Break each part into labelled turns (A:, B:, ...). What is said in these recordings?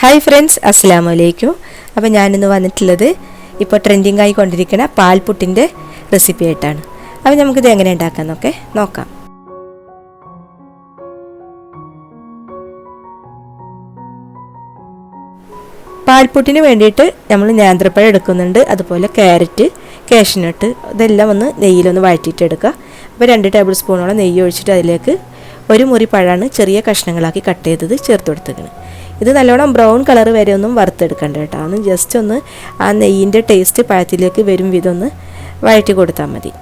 A: Hi friends അസ്സാം വലൈക്കും അപ്പോൾ ഞാനിന്ന് വന്നിട്ടുള്ളത് ഇപ്പോൾ ട്രെൻഡിങ് ആയിക്കൊണ്ടിരിക്കുന്ന പാൽപുട്ടിന്റെ റെസിപ്പി ആയിട്ടാണ്. അപ്പോൾ നമുക്കിത് എങ്ങനെ ഉണ്ടാക്കാമെന്നൊക്കെ നോക്കാം. പാൽപുട്ടിന് വേണ്ടിയിട്ട് നമ്മൾ നേന്ത്രപ്പഴം എടുക്കുന്നുണ്ട് അതുപോലെ ക്യാരറ്റ് കാഷ്നട്ട് ഇതെല്ലാം ഒന്ന് നെയ്യിലൊന്ന് വഴറ്റിയിട്ട് എടുക്കുക അപ്പോൾ രണ്ട് ടേബിൾ സ്പൂണോളം നെയ്യ് ഒഴിച്ചിട്ട് അതിലേക്ക് ഒരു മുറി പഴമാണ് ചെറിയ കഷ്ണങ്ങളാക്കി കട്ട് ചെയ്തത് ചേർത്ത് കൊടുത്തേക്കുന്നത് ഇത് നല്ലോണം ബ്രൗൺ കളർ വരെ ഒന്നും വറുത്തെടുക്കണ്ട കേട്ടോ. ഒന്ന് ജസ്റ്റ് ഒന്ന് ആ നെയ്യിന്റെ ടേസ്റ്റ് പഴത്തിലേക്ക് വരും വിധം ഒന്ന് വഴറ്റി കൊടുത്താൽ മതി.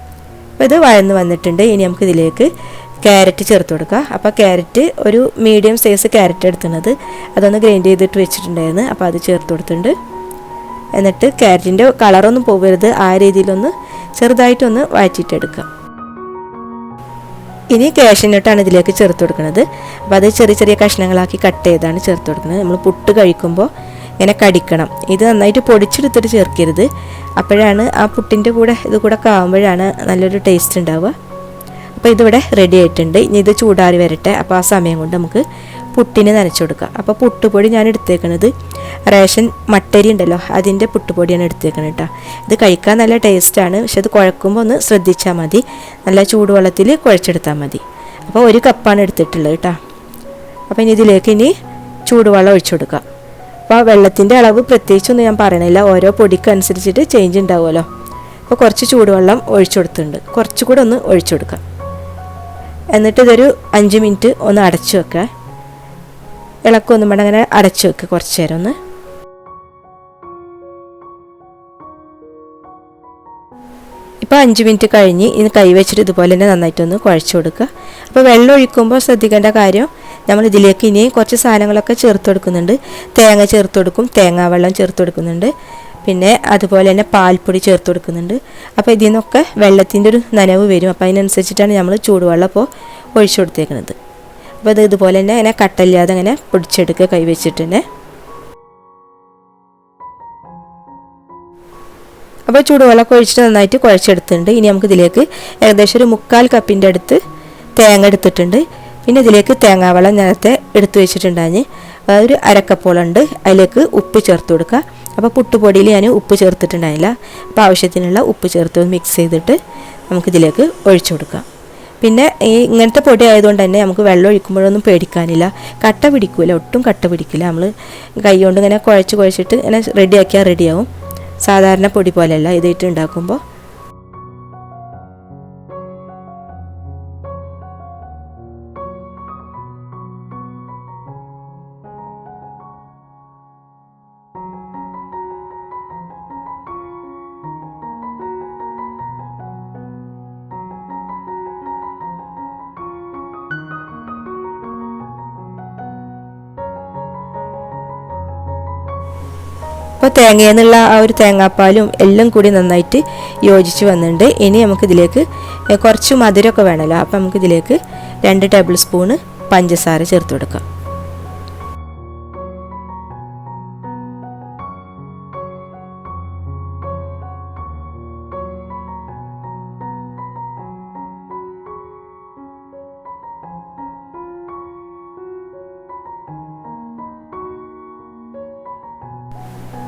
A: അപ്പോൾ ഇത് വഴന്ന് വന്നിട്ടുണ്ട്. ഇനി നമുക്ക് ഇതിലേക്ക് ക്യാരറ്റ് ചേർത്ത് കൊടുക്കുക അപ്പോൾ ക്യാരറ്റ് ഒരു മീഡിയം സൈസ് ക്യാരറ്റ് എടുത്തുന്നത് അതൊന്ന് ഗ്രൈൻഡ് ചെയ്തിട്ട് വെച്ചിട്ടുണ്ടായിരുന്നു. അപ്പോൾ അത് ചേർത്ത് കൊടുത്തിട്ടുണ്ട്. എന്നിട്ട് ക്യാരറ്റിന്റെ കളറൊന്നും പോകരുത് ആ രീതിയിലൊന്ന് ചെറുതായിട്ടൊന്ന് വഴറ്റിയിട്ടെടുക്കുക ഇനി കാഷ്യനട്ടാണ് ഇതിലേക്ക് ചേർത്ത് കൊടുക്കുന്നത്. അപ്പോൾ അത് ചെറിയ ചെറിയ കഷ്ണങ്ങളാക്കി കട്ട് ചെയ്താണ് ചേർത്ത് കൊടുക്കുന്നത്. നമ്മൾ പുട്ട് കഴിക്കുമ്പോൾ ഇങ്ങനെ കടിക്കണം. ഇത് നന്നായിട്ട് പൊടിച്ചെടുത്തിട്ട് ചേർക്കരുത്. അപ്പോഴാണ് ആ പുട്ടിന്റെ കൂടെ ഇത് കൂടെ കാവുമ്പോഴാണ് നല്ലൊരു ടേസ്റ്റ് ഉണ്ടാവുക. അപ്പോൾ ഇതിവിടെ റെഡി ആയിട്ടുണ്ട്. ഇനി ഇത് ചൂടാറി വരട്ടെ. അപ്പോൾ ആ സമയം കൊണ്ട് നമുക്ക് പുട്ടിന് നനച്ചു കൊടുക്കാം. അപ്പോൾ പുട്ടുപൊടി ഞാൻ എടുത്തേക്കണത് റേഷൻ മട്ടരി ഉണ്ടല്ലോ അതിന്റെ പുട്ടുപൊടിയാണ് എടുത്തേക്കണത് കേട്ടോ ഇത് കഴിക്കാൻ നല്ല ടേസ്റ്റാണ് പക്ഷെ അത് കുഴക്കുമ്പോൾ ഒന്ന് ശ്രദ്ധിച്ചാൽ മതി. നല്ല ചൂടുവെള്ളത്തിൽ കുഴച്ചെടുത്താൽ മതി. അപ്പോൾ ഒരു കപ്പാണ് എടുത്തിട്ടുള്ളത് കേട്ടോ അപ്പോൾ ഇനി ഇതിലേക്ക് ഇനി ചൂടുവെള്ളം ഒഴിച്ചു കൊടുക്കുക അപ്പോൾ വെള്ളത്തിന്റെ അളവ് പ്രത്യേകിച്ചൊന്നും ഞാൻ പറയണില്ല ഓരോ പൊടിക്കനുസരിച്ചിട്ട് ചേഞ്ച് ഉണ്ടാവുമല്ലോ. അപ്പോൾ കുറച്ച് ചൂടുവെള്ളം ഒഴിച്ചു കൊടുത്തിട്ടുണ്ട്. കുറച്ചുകൂടെ ഒന്ന് ഒഴിച്ചു കൊടുക്കുക എന്നിട്ട് ഇതൊരു അഞ്ച് മിനിറ്റ് ഒന്ന് അടച്ചു വെക്കുക ഇളക്കൊന്നും വേണ്ട അങ്ങനെ അടച്ചു വെക്കുക കുറച്ച് നേരം ഒന്ന്. ഇപ്പോൾ അഞ്ച് മിനിറ്റ് കഴിഞ്ഞ് ഇനി കൈവച്ചിട്ട് ഇതുപോലെ തന്നെ നന്നായിട്ടൊന്ന് കുഴച്ച് കൊടുക്കുക. അപ്പോൾ വെള്ളം ഒഴിക്കുമ്പോൾ ശ്രദ്ധിക്കേണ്ട കാര്യം നമ്മൾ ഇതിലേക്ക് ഇനി കുറച്ച് സാധനങ്ങളൊക്കെ ചേർത്ത് കൊടുക്കുന്നുണ്ട്. തേങ്ങ ചേർത്ത് കൊടുക്കും തേങ്ങാ വെള്ളം ചേർത്ത് കൊടുക്കുന്നുണ്ട്. പിന്നെ അതുപോലെ തന്നെ പാൽപ്പൊടി ചേർത്ത് കൊടുക്കുന്നുണ്ട്. അപ്പോൾ ഇതിൽ നിന്നൊക്കെ വെള്ളത്തിന്റെ ഒരു നനവ് വരും. അപ്പോൾ അതിനനുസരിച്ചിട്ടാണ് നമ്മൾ ചൂടുവെള്ളം ഇപ്പോൾ ഒഴിച്ചു കൊടുത്തേക്കുന്നത് അപ്പോൾ ഇത് ഇതുപോലെ തന്നെ ഇങ്ങനെ കട്ടല്ലാതെ അങ്ങനെ പൊടിച്ചെടുക്കുക കൈവച്ചിട്ട് തന്നെ. അപ്പോൾ ചൂടുവെള്ളമൊക്കെ ഒഴിച്ചിട്ട് നന്നായിട്ട് കുഴച്ചെടുത്തിട്ടുണ്ട്. ഇനി നമുക്ക് ഇതിലേക്ക് ഏകദേശം ഒരു മുക്കാൽ കപ്പിന്റെ അടുത്ത് തേങ്ങ എടുത്തിട്ടുണ്ട്. പിന്നെ ഇതിലേക്ക് തേങ്ങാവെള്ളം നേരത്തെ എടുത്തു വെച്ചിട്ടുണ്ടാഞ്ഞ് ഒരു അരക്കപ്പോളുണ്ട്. അതിലേക്ക് ഉപ്പ് ചേർത്ത് കൊടുക്കുക. അപ്പോൾ പുട്ടുപൊടിയിൽ ഞാൻ ഉപ്പ് ചേർത്തിട്ടുണ്ടായില്ല അപ്പോൾ ആവശ്യത്തിനുള്ള ഉപ്പ് ചേർത്ത് മിക്സ് ചെയ്തിട്ട് നമുക്കിതിലേക്ക് ഒഴിച്ചു കൊടുക്കാം. പിന്നെ ഈ ഇങ്ങനത്തെ പൊടി ആയതുകൊണ്ട് തന്നെ നമുക്ക് വെള്ളം ഒഴിക്കുമ്പോഴൊന്നും പേടിക്കാനില്ല. കട്ട പിടിക്കില്ല ഒട്ടും കട്ട പിടിക്കില്ല. നമ്മൾ കൈ കൊണ്ട് ഇങ്ങനെ കുഴച്ച് കുഴച്ചിട്ട് ഇങ്ങനെ റെഡിയാക്കിയാൽ റെഡിയാവും സാധാരണ പൊടി പോലെയല്ല ഇതായിട്ട് ഉണ്ടാക്കുമ്പോൾ അപ്പോൾ തേങ്ങയിൽ നിന്നുള്ള ആ ഒരു തേങ്ങാപ്പാലും എല്ലാം കൂടി നന്നായിട്ട് യോജിച്ച് വന്നിട്ടുണ്ട്. ഇനി നമുക്കിതിലേക്ക് കുറച്ച് മധുരമൊക്കെ വേണമല്ലോ അപ്പോൾ നമുക്കിതിലേക്ക് രണ്ട് ടേബിൾ സ്പൂണ് പഞ്ചസാര ചേർത്ത് കൊടുക്കാം.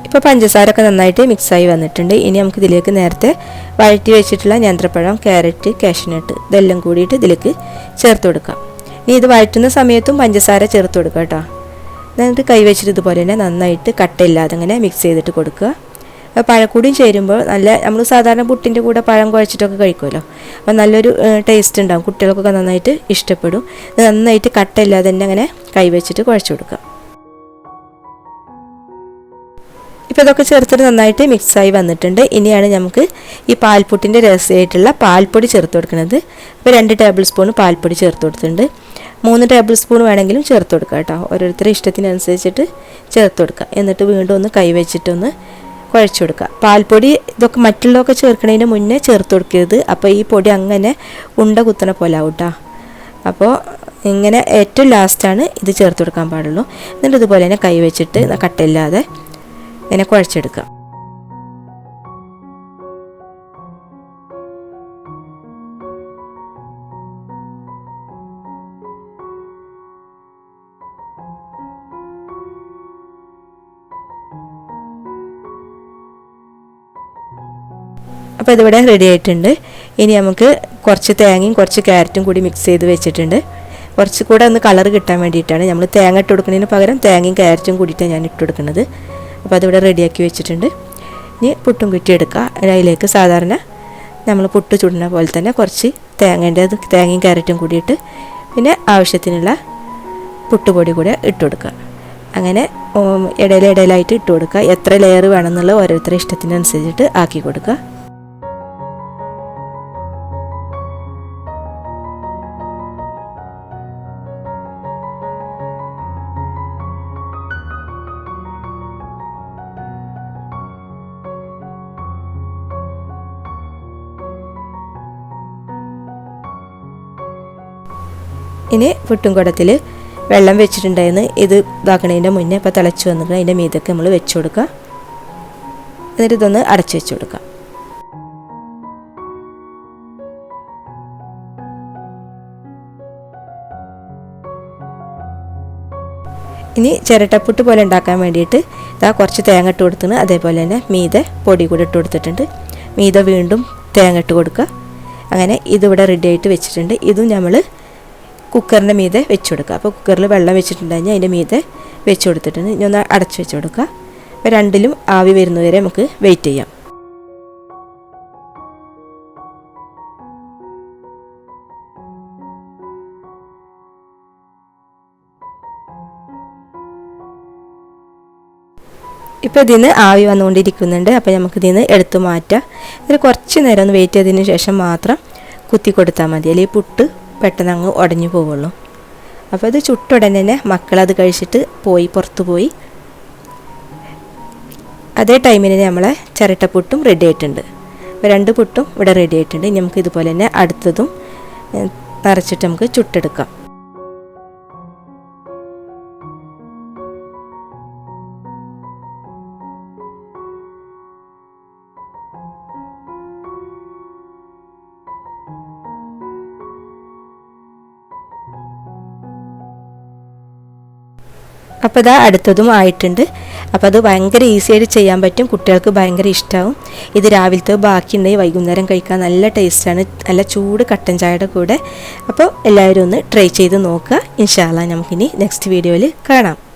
A: ഇപ്പോൾ പഞ്ചസാരൊക്കെ നന്നായിട്ട് മിക്സായി വന്നിട്ടുണ്ട്. ഇനി നമുക്ക് ഇതിലേക്ക് നേരത്തെ വഴറ്റി വെച്ചിട്ടുള്ള ഞന്ത്രപ്പഴം ക്യാരറ്റ് കാഷ്നട്ട് ഇതെല്ലാം കൂടിയിട്ട് ഇതിലേക്ക് ചേർത്ത് കൊടുക്കാം. ഇനി ഇത് വഴറ്റുന്ന സമയത്തും പഞ്ചസാര ചേർത്ത് കൊടുക്കുക കേട്ടോ. എന്നിട്ട് കൈ വെച്ചിട്ട് ഇതുപോലെ തന്നെ നന്നായിട്ട് കട്ടയില്ലാതെ അങ്ങനെ മിക്സ് ചെയ്തിട്ട് കൊടുക്കുക. അപ്പോൾ പഴക്കൂടിയും ചേരുമ്പോൾ നല്ല നമ്മൾ സാധാരണ പുട്ടിന്റെ കൂടെ പഴം കുഴച്ചിട്ടൊക്കെ കഴിക്കുമല്ലോ. അപ്പോൾ നല്ലൊരു ടേസ്റ്റ് ഉണ്ടാകും കുട്ടികൾക്കൊക്കെ നന്നായിട്ട് ഇഷ്ടപ്പെടും. നന്നായിട്ട് കട്ടയില്ലാതെ തന്നെ അങ്ങനെ കൈവച്ചിട്ട് കുഴച്ച് കൊടുക്കുക. ഇപ്പോൾ ഇതൊക്കെ ചേർത്തിട്ട് നന്നായിട്ട് മിക്സായി വന്നിട്ടുണ്ട്. ഇനിയാണ് നമുക്ക് ഈ പാൽപ്പൊട്ടിന്റെ രസമായിട്ടുള്ള പാൽപ്പൊടി ചേർത്ത് കൊടുക്കുന്നത്. അപ്പോൾ രണ്ട് ടേബിൾ സ്പൂൺ പാൽപ്പൊടി ചേർത്ത് കൊടുത്തിട്ടുണ്ട്. മൂന്ന് ടേബിൾ സ്പൂൺ വേണമെങ്കിലും ചേർത്ത് കൊടുക്കുക കേട്ടോ. ഓരോരുത്തരുടെ ഇഷ്ടത്തിനനുസരിച്ചിട്ട് ചേർത്ത് കൊടുക്കുക എന്നിട്ട് വീണ്ടും ഒന്ന് കൈവച്ചിട്ടൊന്ന് കുഴച്ചു കൊടുക്കുക. പാൽപ്പൊടി ഇതൊക്കെ മറ്റുള്ളതൊക്കെ ചേർക്കുന്നതിന് മുന്നേ ചേർത്ത് കൊടുക്കരുത്. അപ്പോൾ ഈ പൊടി അങ്ങനെ ഉണ്ട കുത്തണ പോലെ ആവും കേട്ടോ. അപ്പോൾ ഇങ്ങനെ ഏറ്റവും ലാസ്റ്റാണ് ഇത് ചേർത്ത് കൊടുക്കാൻ പാടുള്ളൂ. എന്നിട്ട് ഇതുപോലെ തന്നെ കൈ വെച്ചിട്ട് കട്ടയില്ലാതെ ഇതിനെ കുഴച്ചെടുക്കുക. അപ്പോൾ ഇതിവിടെ റെഡി ആയിട്ടുണ്ട്. ഇനി നമുക്ക് കുറച്ച് തേങ്ങയും കുറച്ച് ക്യാരറ്റും കൂടി മിക്സ് ചെയ്ത് വെച്ചിട്ടുണ്ട്. കുറച്ച് കൂടെ ഒന്ന് കളർ കിട്ടാൻ വേണ്ടിയിട്ടാണ് നമ്മൾ തേങ്ങ ഇട്ട് കൊടുക്കുന്നതിന് പകരം തേങ്ങയും ക്യാരറ്റും കൂടിയിട്ടാണ് ഞാൻ ഇട്ട് കൊടുക്കുന്നത്. അപ്പോൾ അതിവിടെ റെഡിയാക്കി വെച്ചിട്ടുണ്ട്. ഇനി പുട്ടും കുറ്റി എടുക്കുക അതിലേക്ക് സാധാരണ നമ്മൾ പുട്ട് ചുടുന്ന പോലെ തന്നെ കുറച്ച് തേങ്ങേന്റെ അത് തേങ്ങയും ക്യാരറ്റും കൂടിയിട്ട് പിന്നെ ആവശ്യത്തിനുള്ള പുട്ടുപൊടി കൂടെ ഇട്ട് കൊടുക്കുക. അങ്ങനെ ഇടയിലിടയിലായിട്ട് ഇട്ട് കൊടുക്കുക. എത്ര ലെയർ വേണമെന്നുള്ള ഓരോരുത്തരുടെ ഇഷ്ടത്തിനനുസരിച്ചിട്ട് ആക്കി കൊടുക്കുക. ഇനി പുട്ടും കുടത്തിൽ വെള്ളം വെച്ചിട്ടുണ്ടായിരുന്നു. ഇത് ഇതാക്കണതിന്റെ മുന്നേ ഇപ്പോൾ തിളച്ച് വന്നിട്ട് അതിന്റെ മീതൊക്കെ നമ്മൾ വെച്ച് കൊടുക്കുക. എന്നിട്ട് ഇതൊന്ന് അടച്ചു വെച്ച് കൊടുക്കുക. ഇനി ചിരട്ടപ്പുട്ട് പോലെ ഉണ്ടാക്കാൻ വേണ്ടിയിട്ട് ഇതാ കുറച്ച് തേങ്ങ ഇട്ട് കൊടുത്തിന് അതേപോലെ തന്നെ മീത പൊടി കൂടെ ഇട്ട് കൊടുത്തിട്ടുണ്ട്. മീത വീണ്ടും തേങ്ങ ഇട്ട് കൊടുക്കുക. അങ്ങനെ ഇതിവിടെ റെഡി ആയിട്ട് വെച്ചിട്ടുണ്ട്. ഇതും നമ്മൾ കുക്കറിന്റെ മീതെ വെച്ച് കൊടുക്കുക. അപ്പോൾ കുക്കറിൽ വെള്ളം വെച്ചിട്ടുണ്ടെങ്കിൽ അതിന്റെ മീതെ വെച്ച് കൊടുത്തിട്ടുണ്ട് ഇനി ഒന്ന് അടച്ച് വെച്ച് കൊടുക്കുക. അപ്പോൾ രണ്ടിലും ആവി വരുന്നവരെ നമുക്ക് വെയിറ്റ് ചെയ്യാം. ഇപ്പോൾ ഇതിൽ നിന്ന് ആവി വന്നുകൊണ്ടിരിക്കുന്നുണ്ട്. അപ്പോൾ നമുക്ക് ഇതിന് എടുത്ത് മാറ്റാം. ഇതിൽ കുറച്ച് നേരം ഒന്ന് വെയിറ്റ് ചെയ്തതിന് ശേഷം മാത്രം കുത്തി കൊടുത്താൽ മതി. അല്ലെങ്കിൽ പുട്ട് പെട്ടെന്ന് അങ്ങ് ഉടഞ്ഞു പോവുള്ളൂ. അപ്പോൾ അത് ചുട്ടുടനെ തന്നെ മക്കളത് കഴിച്ചിട്ട് പോയി പുറത്തു പോയി. അതേ ടൈമിന് നമ്മളെ ചിരട്ടപ്പുട്ടും റെഡി ആയിട്ടുണ്ട്. അപ്പോൾ രണ്ട് പുട്ടും ഇവിടെ റെഡി ആയിട്ടുണ്ട്. ഇനി നമുക്ക് ഇതുപോലെ തന്നെ അടുത്തതും നിറച്ചിട്ട് നമുക്ക് ചുട്ടെടുക്കാം. അപ്പോൾ ഇതാ അടുത്തതും ആയിട്ടുണ്ട്. അപ്പോൾ അത് ഭയങ്കര ഈസി ആയിട്ട് ചെയ്യാൻ പറ്റും. കുട്ടികൾക്ക് ഭയങ്കര ഇഷ്ടമാവും ഇത് രാവിലത്തെ ബാക്കിയുണ്ടെങ്കിൽ വൈകുന്നേരം കഴിക്കാൻ നല്ല ടേസ്റ്റാണ് നല്ല ചൂട് കട്ടൻ ചായയുടെ കൂടെ. അപ്പോൾ എല്ലാവരും ഒന്ന് ട്രൈ ചെയ്ത് നോക്കുക. ഇൻഷാല്ല നമുക്കിനി നെക്സ്റ്റ് വീഡിയോയിൽ കാണാം.